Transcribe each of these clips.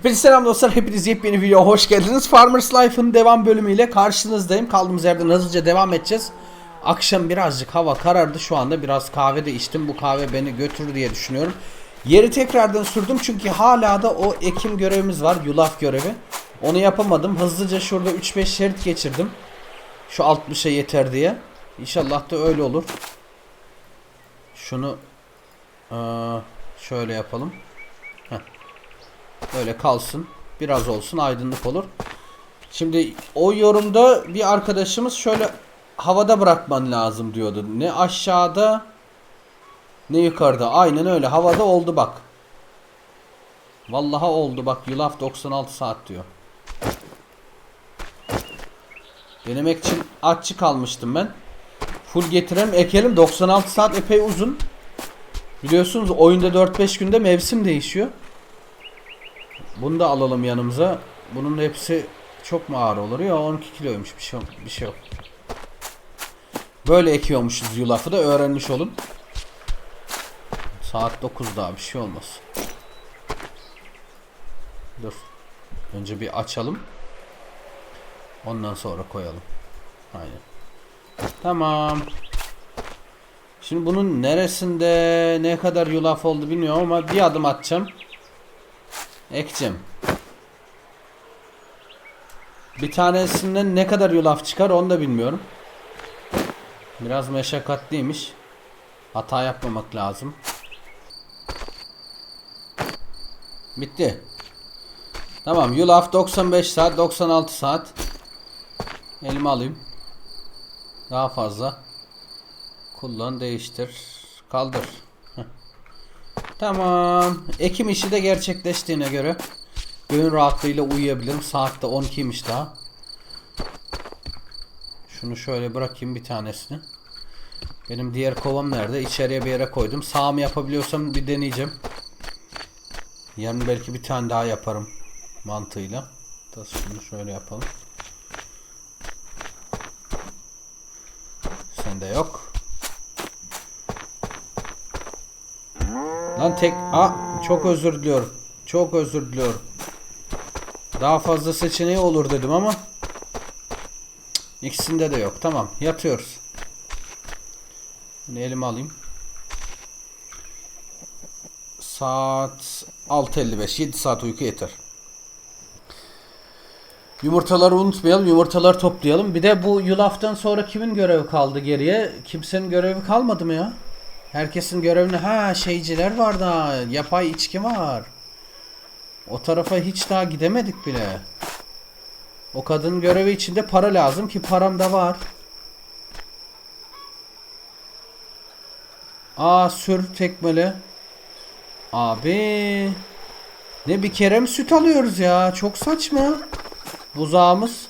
Hepinize selam dostlar. Hepiniz yepyeni videoya hoş geldiniz. Farmers Life'ın devam bölümüyle karşınızdayım. Kaldığımız yerden hızlıca devam edeceğiz. Akşam birazcık hava karardı. Şu anda biraz kahve de içtim. Bu kahve beni götürür diye düşünüyorum. Yeri tekrardan sürdüm çünkü hala da o ekim görevimiz var. Yulaf görevi. Onu yapamadım. Hızlıca şurada 3-5 şerit geçirdim. Şu 60'a yeter diye. İnşallah da öyle olur. Şunu şöyle yapalım. Böyle kalsın. Biraz olsun aydınlık olur. Şimdi o yorumda bir arkadaşımız şöyle havada bırakman lazım diyordu. Ne aşağıda ne yukarıda. Aynen öyle. Havada oldu bak. Vallahi oldu bak. Yulaf 96 saat diyor. Denemek için açık kalmıştım ben. Full getirelim ekelim. 96 saat epey uzun. Biliyorsunuz oyunda 4-5 günde mevsim değişiyor. Bunu da alalım yanımıza. Bunun hepsi çok mu ağır olur ya 12 kiloymuş bir şey bir şey yok. Böyle ekiyormuşuz yulafı da öğrenmiş olun. Saat 9 daha bir şey olmaz. Dur. Önce bir açalım. Ondan sonra koyalım. Aynen. Tamam. Şimdi bunun neresinde ne kadar yulaf oldu bilmiyorum ama bir adım atacağım. Ekeceğim. Bir tanesinden ne kadar yulaf çıkar onu da bilmiyorum. Biraz meşakkatliymiş. Hata yapmamak lazım. Bitti. Tamam yulaf 95 saat 96 saat. Elime alayım. Daha fazla. Kullan değiştir. Kaldır. Tamam. Ekim işi de gerçekleştiğine göre gönül rahatlığıyla uyuyabilirim. Saatte 12'ymiş daha. Şunu şöyle bırakayım bir tanesini. Benim diğer kovam nerede? İçeriye bir yere koydum. Sağ mı yapabiliyorsam bir deneyeceğim. Yarın belki bir tane daha yaparım mantığıyla. Da şunu şöyle yapalım. Sende yok. Lan tek... Aa, çok özür diliyorum. Çok özür diliyorum. Daha fazla seçeneği olur dedim ama ikisinde de yok. Tamam yatıyoruz. Bunu elime alayım. Saat 6.55. 7 saat uyku yeter. Yumurtaları unutmayalım. Yumurtaları toplayalım. Bir de bu yulaftan sonra kimin görevi kaldı geriye? Kimsenin görevi kalmadı mı ya? Herkesin görevini ha şeyciler var da yapay içki var. O tarafa hiç daha gidemedik bile. O kadının görevi içinde para lazım ki param da var. Aa sür tekmeli. Abi. Ne bir kere mi süt alıyoruz ya? Çok saçma. Buzağımız.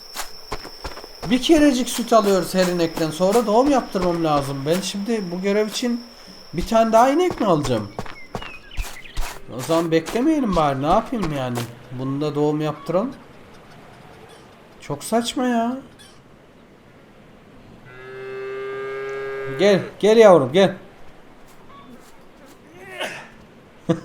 Bir kerecik süt alıyoruz her inekten sonra doğum yaptırmam lazım. Ben şimdi bu görev için bir tane daha inek mi alacağım? O zaman beklemeyelim bari ne yapayım yani. Bunu da doğum yaptıralım. Çok saçma ya. Gel, gel yavrum gel.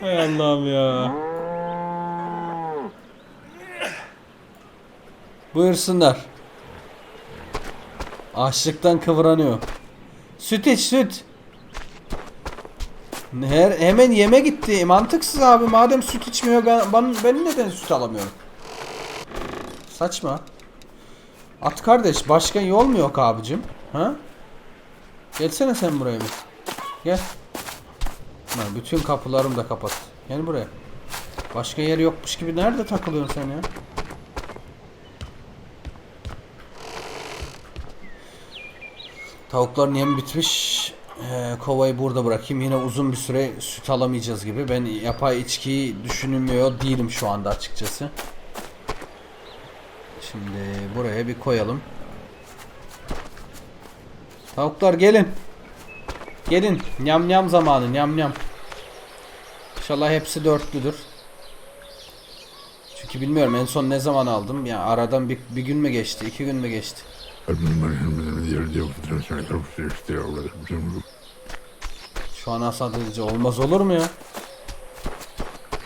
Hay Allah'ım ya. Buyursunlar. Açlıktan kıvranıyor. Süt iç süt. Her, hemen yeme gitti. Mantıksız abi. Madem süt içmiyor ben, ben, neden süt alamıyorum? Saçma. At kardeş başka yol mu yok abicim? Ha? Gelsene sen buraya bir. Gel. Lan bütün kapılarımı da kapat. Gel buraya. Başka yer yokmuş gibi nerede takılıyorsun sen ya? Tavukların yemi bitmiş. Ee, kovayı burada bırakayım. Yine uzun bir süre süt alamayacağız gibi. Ben yapay içkiyi düşünmüyor değilim şu anda açıkçası. Şimdi buraya bir koyalım. Tavuklar gelin. Gelin. Nyam nyam zamanı. Nyam nyam. İnşallah hepsi dörtlüdür. Çünkü bilmiyorum en son ne zaman aldım. Ya aradan bir, bir gün mü geçti? iki gün mü geçti? Şu an hasat edici olmaz olur mu ya?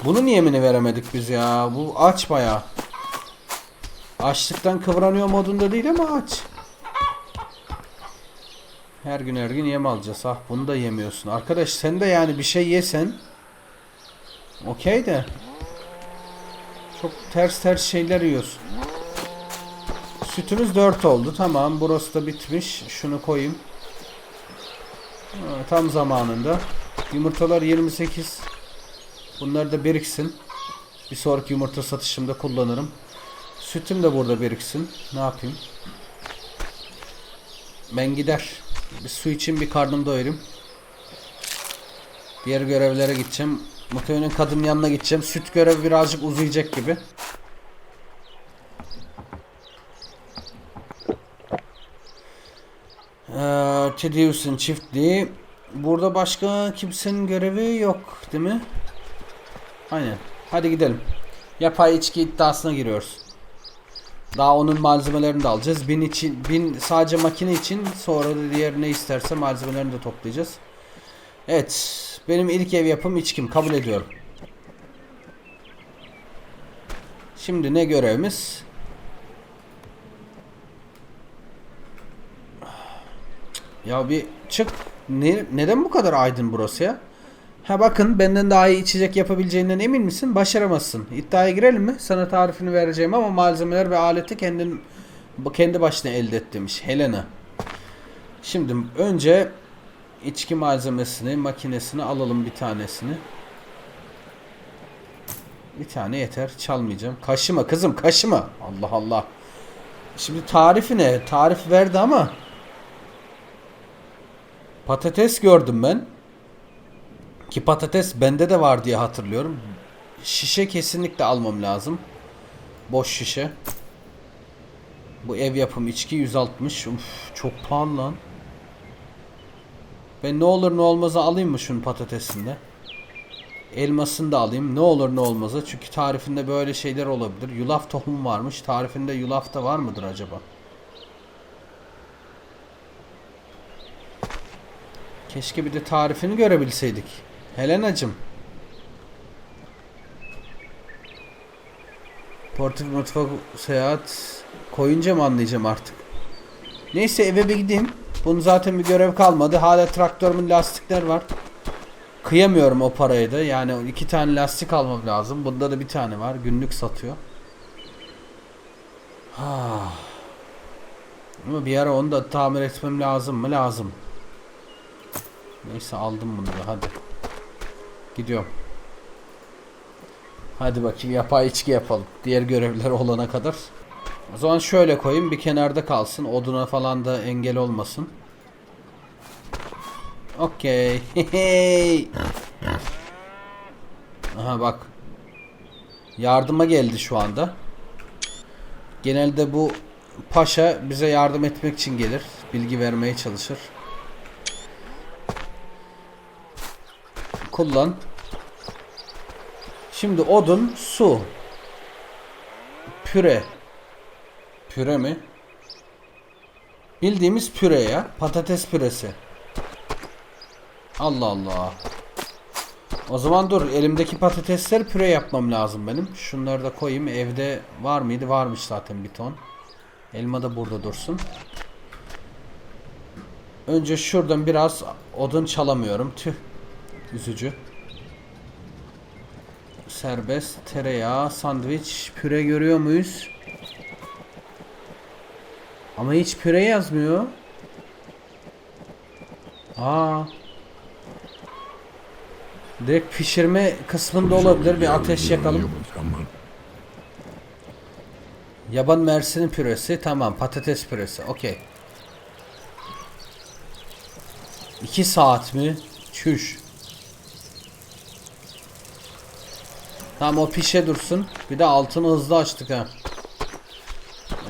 Bunun yemini veremedik biz ya. Bu aç baya. Açlıktan kıvranıyor modunda değil ama aç. Her gün her gün yem alacağız. Ah bunu da yemiyorsun. Arkadaş sen de yani bir şey yesen. Okey de. Çok ters ters şeyler yiyorsun. Sütümüz 4 oldu. Tamam burası da bitmiş. Şunu koyayım. Ha, tam zamanında. Yumurtalar 28. Bunlar da biriksin. Bir sonraki yumurta satışımda kullanırım. Sütüm de burada biriksin. Ne yapayım? Ben gider. Bir su için bir karnım doyurayım. Diğer görevlere gideceğim. Muhtemelen kadın yanına gideceğim. Süt görevi birazcık uzayacak gibi. Tedius'un çiftliği. Burada başka kimsenin görevi yok değil mi? Aynen. Hadi gidelim. Yapay içki iddiasına giriyoruz. Daha onun malzemelerini de alacağız. Bin için, bin sadece makine için sonra da diğer ne isterse malzemelerini de toplayacağız. Evet. Benim ilk ev yapım içkim. Kabul ediyorum. Şimdi ne görevimiz? Ya bir çık. Ne, neden bu kadar aydın burası ya? Ha bakın benden daha iyi içecek yapabileceğinden emin misin? Başaramazsın. İddiaya girelim mi? Sana tarifini vereceğim ama malzemeler ve aleti kendin kendi başına elde et demiş Helena. Şimdi önce içki malzemesini, makinesini alalım bir tanesini. Bir tane yeter. Çalmayacağım. Kaşıma kızım kaşıma. Allah Allah. Şimdi tarifi ne? Tarif verdi ama patates gördüm ben. Ki patates bende de var diye hatırlıyorum. Şişe kesinlikle almam lazım. Boş şişe. Bu ev yapım içki 160. Uf, çok pahalı lan. Ben ne olur ne olmazı alayım mı şunun patatesinde? Elmasını da alayım. Ne olur ne olmazı. Çünkü tarifinde böyle şeyler olabilir. Yulaf tohumu varmış. Tarifinde yulaf da var mıdır acaba? Keşke bir de tarifini görebilseydik. Helenacım. Portif mutfak seyahat koyunca mı anlayacağım artık. Neyse eve bir gideyim. Bunun zaten bir görev kalmadı. Hala traktörümün lastikler var. Kıyamıyorum o parayı da. Yani iki tane lastik almam lazım. Bunda da bir tane var. Günlük satıyor. Ha. Ama bir ara onu da tamir etmem lazım mı? Lazım. Neyse aldım bunu da hadi. Gidiyorum. Hadi bakayım yapay içki yapalım. Diğer görevler olana kadar. O zaman şöyle koyayım bir kenarda kalsın. Oduna falan da engel olmasın. Okey. Aha bak. Yardıma geldi şu anda. Genelde bu paşa bize yardım etmek için gelir. Bilgi vermeye çalışır. Kullan. Şimdi odun, su. Püre. Püre mi? Bildiğimiz püre ya. Patates püresi. Allah Allah. O zaman dur elimdeki patatesler püre yapmam lazım benim. Şunları da koyayım. Evde var mıydı? Varmış zaten bir ton. Elma da burada dursun. Önce şuradan biraz odun çalamıyorum. Tüh. Üzücü. Serbest tereyağı, sandviç, püre görüyor muyuz? Ama hiç püre yazmıyor. Aa. Direkt pişirme kısmında olabilir. Bir ateş yakalım. Yaban mersinin püresi. Tamam. Patates püresi. Okey. 2 saat mi? Çüş. Tamam o pişe dursun. Bir de altını hızlı açtık ha.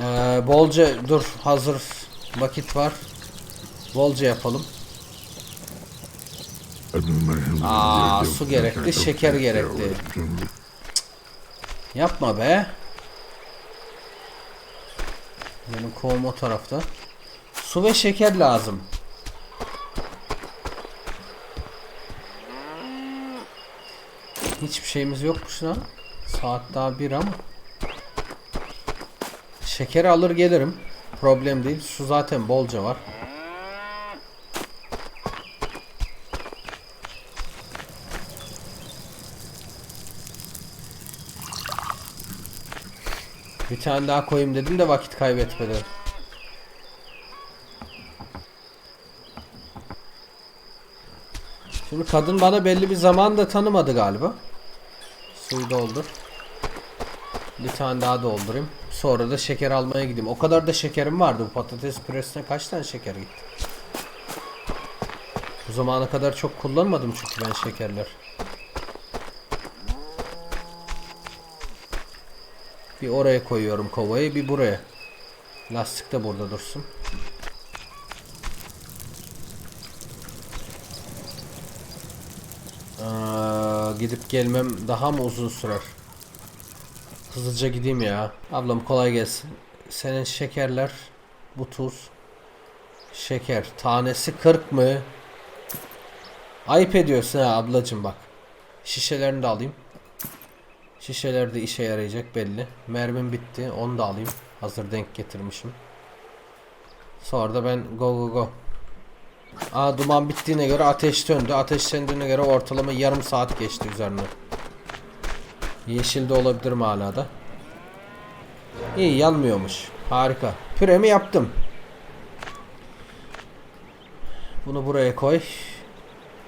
Ee, bolca dur hazır vakit var. Bolca yapalım. Aa su gerekli, şeker gerekli. Yapma be. Benim kovum o tarafta. Su ve şeker lazım. Hiçbir şeyimiz yokmuş lan. Saat daha bir ama. Şekeri alır gelirim. Problem değil. Su zaten bolca var. Bir tane daha koyayım dedim de vakit kaybetmeden. Şimdi kadın bana belli bir zaman da tanımadı galiba. Suyu doldur. Bir tane daha doldurayım. Sonra da şeker almaya gideyim. O kadar da şekerim vardı. Bu patates püresine kaç tane şeker gitti? Bu zamana kadar çok kullanmadım çünkü ben şekerler. Bir oraya koyuyorum kovayı, bir buraya. Lastik de burada dursun. Gidip gelmem daha mı uzun sürer? Hızlıca gideyim ya. Ablam kolay gelsin. Senin şekerler, bu tuz, şeker. Tanesi 40 mı? Ayıp ediyorsun ha ablacım bak. Şişelerini de alayım. Şişeler de işe yarayacak belli. Mermim bitti. Onu da alayım. Hazır denk getirmişim. Sonra da ben go go go. Aa duman bittiğine göre ateş döndü. Ateş söndüğüne göre ortalama yarım saat geçti üzerine. Yeşil de olabilir mi hala da? İyi yanmıyormuş. Harika. Püremi yaptım. Bunu buraya koy.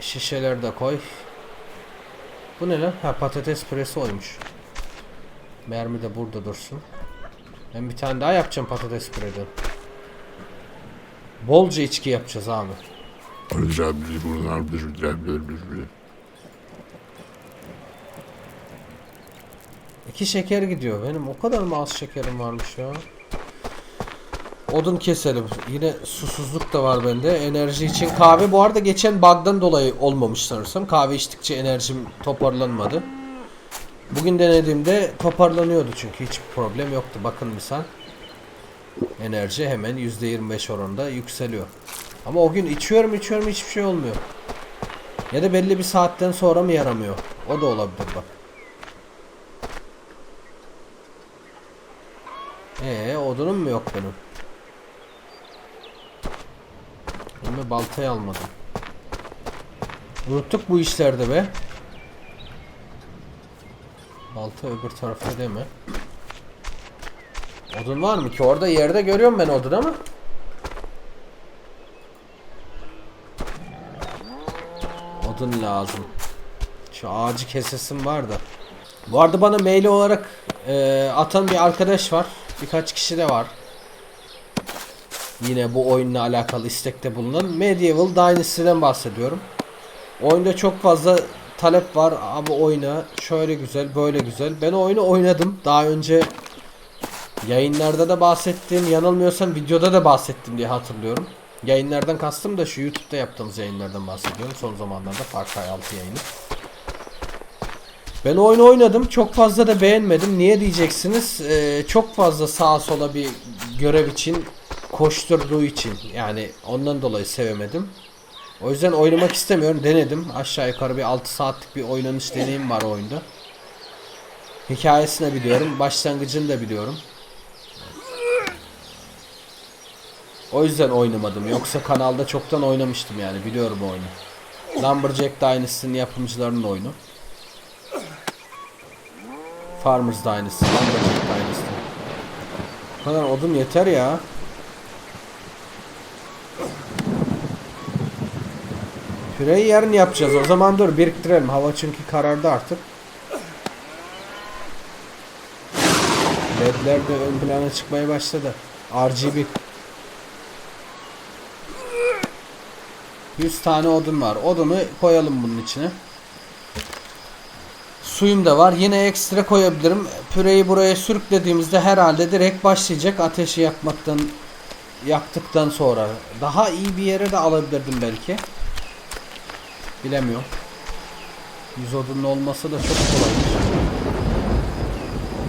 Şişeleri de koy. Bu ne lan? Ha patates püresi oymuş. Mermi de burada dursun. Ben bir tane daha yapacağım patates püreden. Bolca içki yapacağız abi. İki şeker gidiyor. Benim o kadar mı az şekerim varmış ya? Odun keselim. Yine susuzluk da var bende. Enerji için kahve bu arada geçen bug'dan dolayı olmamış sanırsam. Kahve içtikçe enerjim toparlanmadı. Bugün denediğimde toparlanıyordu çünkü hiç problem yoktu. Bakın misal. Enerji hemen %25 oranında yükseliyor. Ama o gün içiyorum içiyorum hiçbir şey olmuyor. Ya da belli bir saatten sonra mı yaramıyor? O da olabilir bak. Ee, odunum mu yok benim? Elime baltayı almadım. Unuttuk bu işlerde be. Balta öbür tarafta değil mi? Odun var mı ki? Orada yerde görüyorum ben odun ama. Odun lazım. Şu ağacı kesesim var da. Bu arada bana mail olarak e, atan bir arkadaş var. Birkaç kişi de var. Yine bu oyunla alakalı istekte bulunan Medieval Dynasty'den bahsediyorum. Oyunda çok fazla talep var. Abi oyna şöyle güzel böyle güzel. Ben oyunu oynadım. Daha önce yayınlarda da bahsettim. Yanılmıyorsam videoda da bahsettim diye hatırlıyorum. Yayınlardan kastım da şu YouTube'da yaptığımız yayınlardan bahsediyorum. Son zamanlarda Far Cry 6 yayını. Ben oyunu oynadım. Çok fazla da beğenmedim. Niye diyeceksiniz? Ee, çok fazla sağa sola bir görev için koşturduğu için. Yani ondan dolayı sevemedim. O yüzden oynamak istemiyorum. Denedim. Aşağı yukarı bir 6 saatlik bir oynanış deneyim var oyunda. Hikayesini biliyorum. Başlangıcını da biliyorum. O yüzden oynamadım. Yoksa kanalda çoktan oynamıştım yani. Biliyorum oyunu. Lumberjack Dynasty'nin yapımcılarının oyunu. Farmers Dynasty, Lumberjack Dynasty. Bu kadar odun yeter ya. Püreyi yarın yapacağız. O zaman dur biriktirelim. Hava çünkü karardı artık. Ledler de ön plana çıkmaya başladı. RGB. 100 tane odun var. Odunu koyalım bunun içine. Suyum da var. Yine ekstra koyabilirim. Püreyi buraya sürüklediğimizde herhalde direkt başlayacak ateşi yakmaktan yaktıktan sonra. Daha iyi bir yere de alabilirdim belki. Bilemiyorum. 100 odunun olması da çok kolaymış.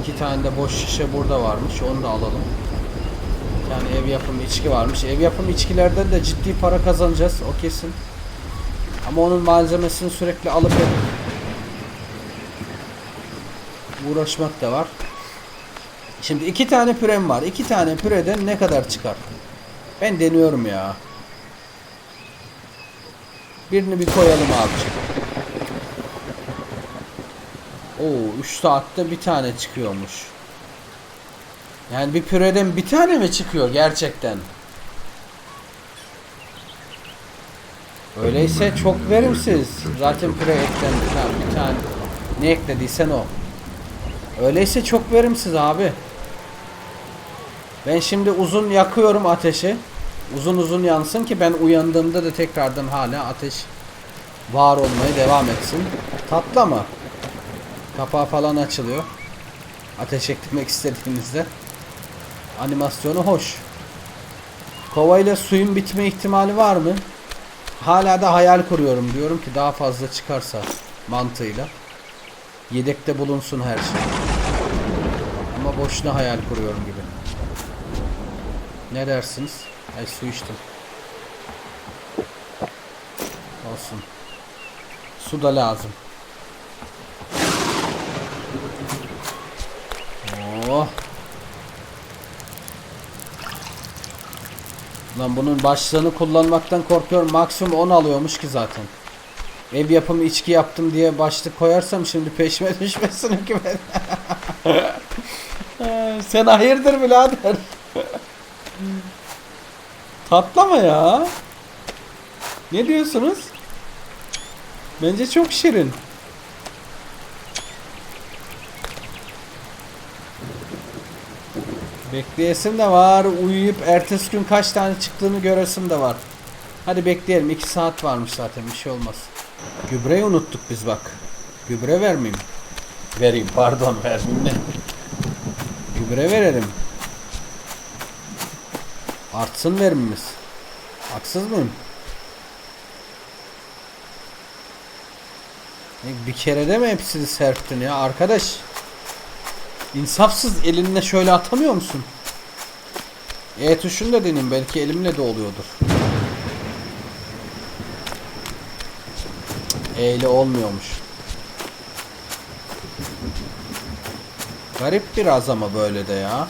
İki tane de boş şişe burada varmış. Onu da alalım. Tane ev yapımı içki varmış. Ev yapımı içkilerden de ciddi para kazanacağız. O kesin. Ama onun malzemesini sürekli alıp Uğraşmak da var. Şimdi iki tane pürem var. İki tane püreden ne kadar çıkar? Ben deniyorum ya. Birini bir koyalım abiciğim. Oo 3 saatte bir tane çıkıyormuş. Yani bir püreden bir tane mi çıkıyor gerçekten? Öyleyse çok verimsiz. Zaten püre eklendi. Tamam, bir tane. Ne eklediysen o. Öyleyse çok verimsiz abi. Ben şimdi uzun yakıyorum ateşi. Uzun uzun yansın ki ben uyandığımda da tekrardan hala ateş var olmaya devam etsin. Tatlı ama. Kapağı falan açılıyor. Ateş eklemek istediğinizde. Animasyonu hoş. Kovayla suyun bitme ihtimali var mı? Hala da hayal kuruyorum. Diyorum ki daha fazla çıkarsa mantığıyla. Yedekte bulunsun her şey. Ama boşuna hayal kuruyorum gibi. Ne dersiniz? Ay su içtim. Olsun. Su da lazım. Oh. Lan bunun başlığını kullanmaktan korkuyorum. Maksimum 10 alıyormuş ki zaten. Ev yapımı içki yaptım diye başlık koyarsam şimdi peşime düşmesin hükümet. Sen hayırdır birader? Tatlama ya. Ne diyorsunuz? Bence çok şirin. Bekleyesim de var. Uyuyup ertesi gün kaç tane çıktığını göresim de var. Hadi bekleyelim. 2 saat varmış zaten. Bir şey olmaz. Gübreyi unuttuk biz bak. Gübre vermeyeyim. Vereyim pardon vermeyeyim ne? Gübre verelim. Artsın verimimiz. Haksız mıyım? E, Bir kerede mi hepsini serptin ya arkadaş? İnsafsız elinle şöyle atamıyor musun? E tuşunu da deneyim belki elimle de oluyordur. E ile olmuyormuş. Garip biraz ama böyle de ya.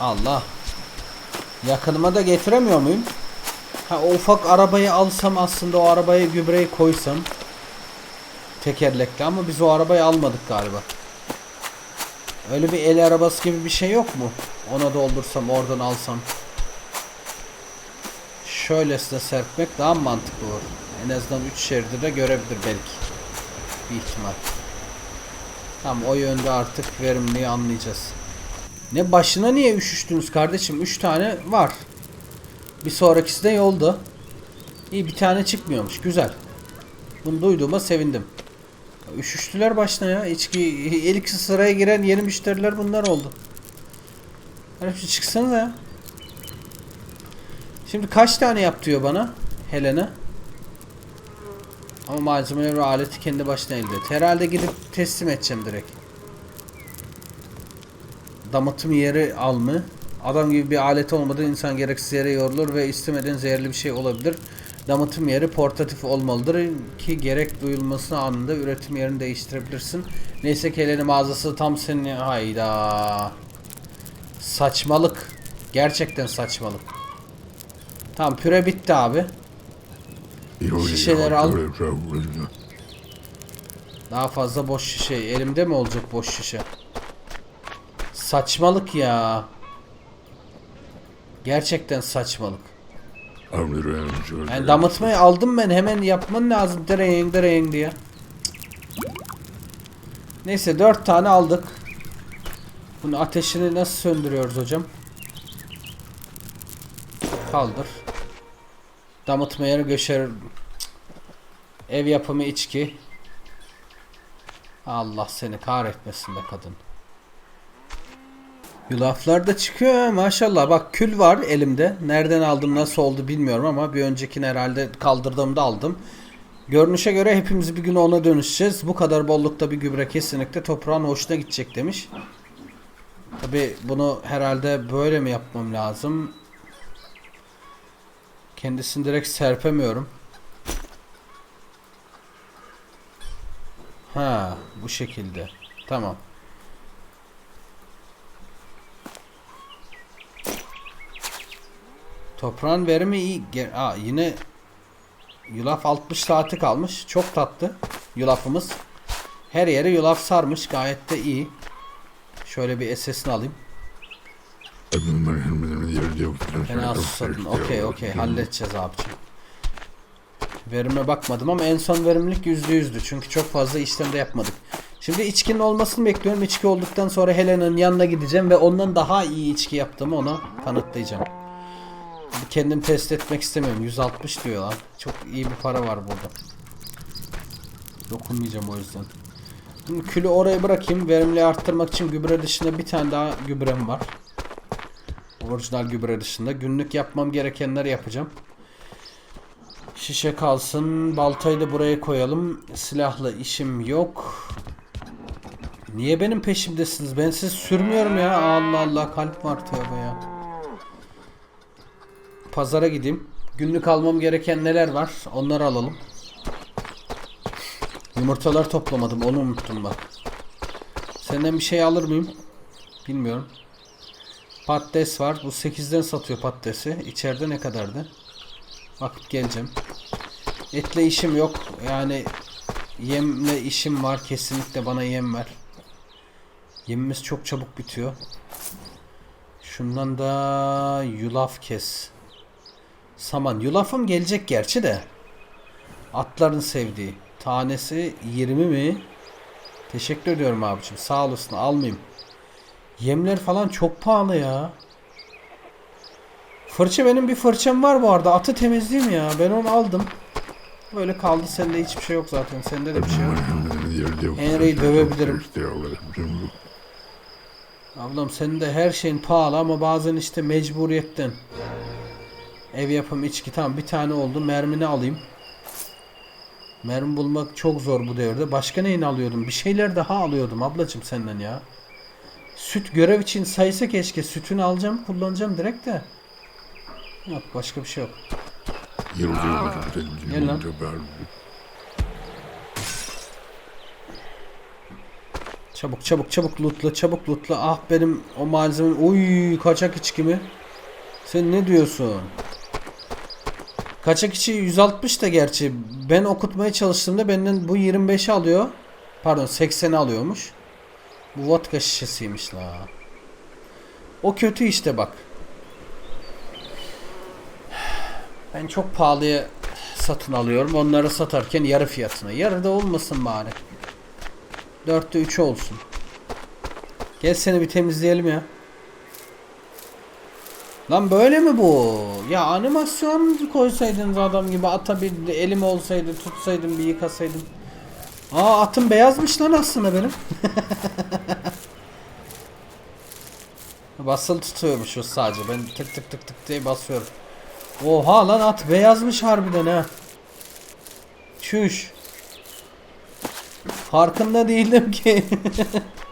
Allah. Yakınıma da getiremiyor muyum? Ha o ufak arabayı alsam aslında o arabaya gübreyi koysam. Tekerlekli ama biz o arabayı almadık galiba. Öyle bir el arabası gibi bir şey yok mu? Ona doldursam oradan alsam. Şöylesine serpmek daha mantıklı olur. En azından 3 şeridi de görebilir belki. Bir ihtimal. Tamam o yönde artık verimliyi anlayacağız. Ne başına niye üşüştünüz kardeşim? 3 tane var. Bir sonrakisi de yolda. İyi bir tane çıkmıyormuş. Güzel. Bunu duyduğuma sevindim. Üşüştüler başına ya. İçki ilk sıraya giren yeni müşteriler bunlar oldu. Bir çıksanız ya. Şimdi kaç tane yap diyor bana Helena. Ama malzemeleri ve aleti kendi başına elde et. Herhalde gidip teslim edeceğim direkt. Damıtım yeri al mı? Adam gibi bir alet olmadan insan gereksiz yere yorulur ve istemeden zehirli bir şey olabilir. Damıtım yeri portatif olmalıdır ki gerek duyulmasına anında üretim yerini değiştirebilirsin. Neyse ki mağazası tam senin hayda. Saçmalık. Gerçekten saçmalık. Tamam püre bitti abi. Şişeleri al. Daha fazla boş şişe. Elimde mi olacak boş şişe? Saçmalık ya. Gerçekten saçmalık. Yani damıtmayı aldım ben hemen yapman lazım dereyin dereyin diye. Neyse dört tane aldık. Bunun ateşini nasıl söndürüyoruz hocam? Kaldır. Damıtma yeri göşer. Ev yapımı içki. Allah seni kahretmesin be kadın. Yulaflar da çıkıyor maşallah. Bak kül var elimde. Nereden aldım nasıl oldu bilmiyorum ama bir öncekini herhalde kaldırdığımda aldım. Görünüşe göre hepimiz bir gün ona dönüşeceğiz. Bu kadar bollukta bir gübre kesinlikle toprağın hoşuna gidecek demiş. Tabi bunu herhalde böyle mi yapmam lazım? Kendisini direkt serpemiyorum. Ha, bu şekilde. Tamam. Toprağın verimi iyi. Aa, yine yulaf 60 saati kalmış. Çok tatlı yulafımız. Her yere yulaf sarmış. Gayet de iyi. Şöyle bir SS'ini alayım. Fena susadın. Okey okey halledeceğiz abicim. Verime bakmadım ama en son verimlilik %100'dü. Çünkü çok fazla işlem de yapmadık. Şimdi içkinin olmasını bekliyorum. İçki olduktan sonra Helena'nın yanına gideceğim ve ondan daha iyi içki yaptığımı ona kanıtlayacağım. Kendim test etmek istemiyorum. 160 diyor lan. Çok iyi bir para var burada. Dokunmayacağım o yüzden. Şimdi külü oraya bırakayım. Verimli arttırmak için gübre dışında bir tane daha gübrem var. Orijinal gübre dışında. Günlük yapmam gerekenleri yapacağım. Şişe kalsın. Baltayı da buraya koyalım. Silahla işim yok. Niye benim peşimdesiniz? Ben siz sürmüyorum ya. Allah Allah kalp var tövbe ya. Pazara gideyim. Günlük almam gereken neler var? Onları alalım. Yumurtalar toplamadım. Onu unuttum bak. Senden bir şey alır mıyım? Bilmiyorum. Patates var. Bu 8'den satıyor patatesi. İçeride ne kadardı? Bakıp geleceğim. Etle işim yok. Yani yemle işim var. Kesinlikle bana yem ver. Yemimiz çok çabuk bitiyor. Şundan da yulaf kes. Saman. Yulafım gelecek gerçi de. Atların sevdiği. Tanesi 20 mi? Teşekkür ediyorum abicim. Sağ olasın. Almayayım. Yemler falan çok pahalı ya. Fırça benim bir fırçam var bu arada. Atı temizleyeyim ya. Ben onu aldım. Böyle kaldı. Sende hiçbir şey yok zaten. Sende de bir şey yok. Henry'i dövebilirim. Ablam senin de her şeyin pahalı ama bazen işte mecburiyetten. Ev yapım içki tamam bir tane oldu. Mermini alayım. Mermi bulmak çok zor bu devirde. Başka neyini alıyordum? Bir şeyler daha alıyordum ablacım senden ya. Süt görev için sayısa keşke. Sütünü alacağım kullanacağım direkt de. Yok başka bir şey yok. Gel lan. Çabuk çabuk çabuk lootla çabuk lootla. Ah benim o malzeme. Uy kaçak içki mi? Sen ne diyorsun? Kaçak içi 160 da gerçi. Ben okutmaya çalıştığımda benden bu 25 alıyor. Pardon 80 alıyormuş. Bu vodka şişesiymiş la. O kötü işte bak. Ben çok pahalıya satın alıyorum. Onları satarken yarı fiyatına. Yarı da olmasın bari. 4'te 3 olsun. Gel seni bir temizleyelim ya. Lan böyle mi bu? Ya animasyon koysaydınız adam gibi ata bir elim olsaydı tutsaydım bir yıkasaydım. Aa atım beyazmış lan aslında benim. Basılı tutuyormuşuz sadece. Ben tık tık tık tık diye basıyorum. Oha lan at beyazmış harbiden ha. Çüş. Farkında değildim ki.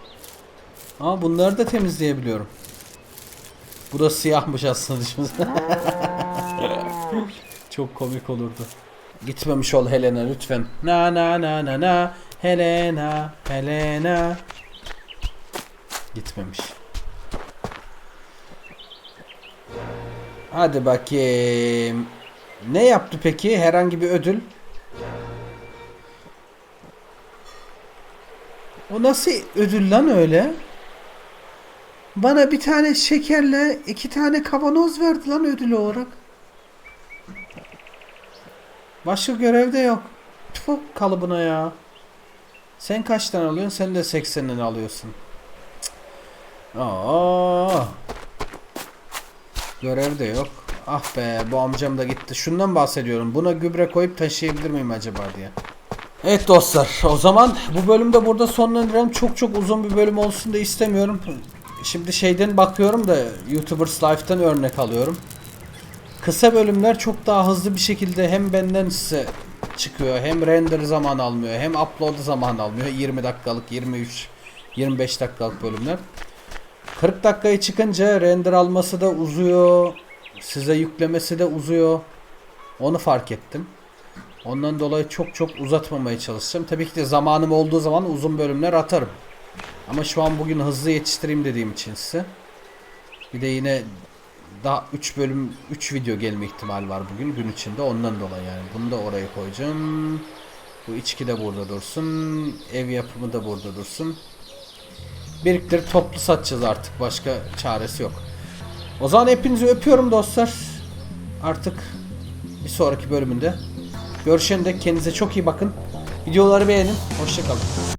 Ama bunları da temizleyebiliyorum. Bu da siyahmış aslında düşünsene. Çok komik olurdu. Gitmemiş ol Helena lütfen. Na na na na na Helena Helena Gitmemiş. Hadi bakayım. Ne yaptı peki? Herhangi bir ödül? O nasıl ödül lan öyle? Bana bir tane şekerle iki tane kavanoz verdi lan ödül olarak. Başka görev de yok. Tfu kalıbına ya. Sen kaç tane alıyorsun? Sen de 80'ini alıyorsun. Cık. Aa. Görev de yok. Ah be bu amcam da gitti. Şundan bahsediyorum. Buna gübre koyup taşıyabilir miyim acaba diye. Evet dostlar o zaman bu bölümde burada sonlandıralım. Çok çok uzun bir bölüm olsun da istemiyorum. Şimdi şeyden bakıyorum da YouTubers Life'tan örnek alıyorum. Kısa bölümler çok daha hızlı bir şekilde hem benden size çıkıyor hem render zaman almıyor hem upload zaman almıyor. 20 dakikalık 23 25 dakikalık bölümler. 40 dakikayı çıkınca render alması da uzuyor. Size yüklemesi de uzuyor. Onu fark ettim. Ondan dolayı çok çok uzatmamaya çalışacağım. Tabii ki de zamanım olduğu zaman uzun bölümler atarım. Ama şu an bugün hızlı yetiştireyim dediğim için size. Bir de yine daha 3 bölüm 3 video gelme ihtimali var bugün gün içinde ondan dolayı yani. Bunu da oraya koyacağım. Bu içki de burada dursun. Ev yapımı da burada dursun. Biriktirip toplu satacağız artık. Başka çaresi yok. O zaman hepinizi öpüyorum dostlar. Artık bir sonraki bölümünde. Görüşene dek kendinize çok iyi bakın. Videoları beğenin. Hoşçakalın.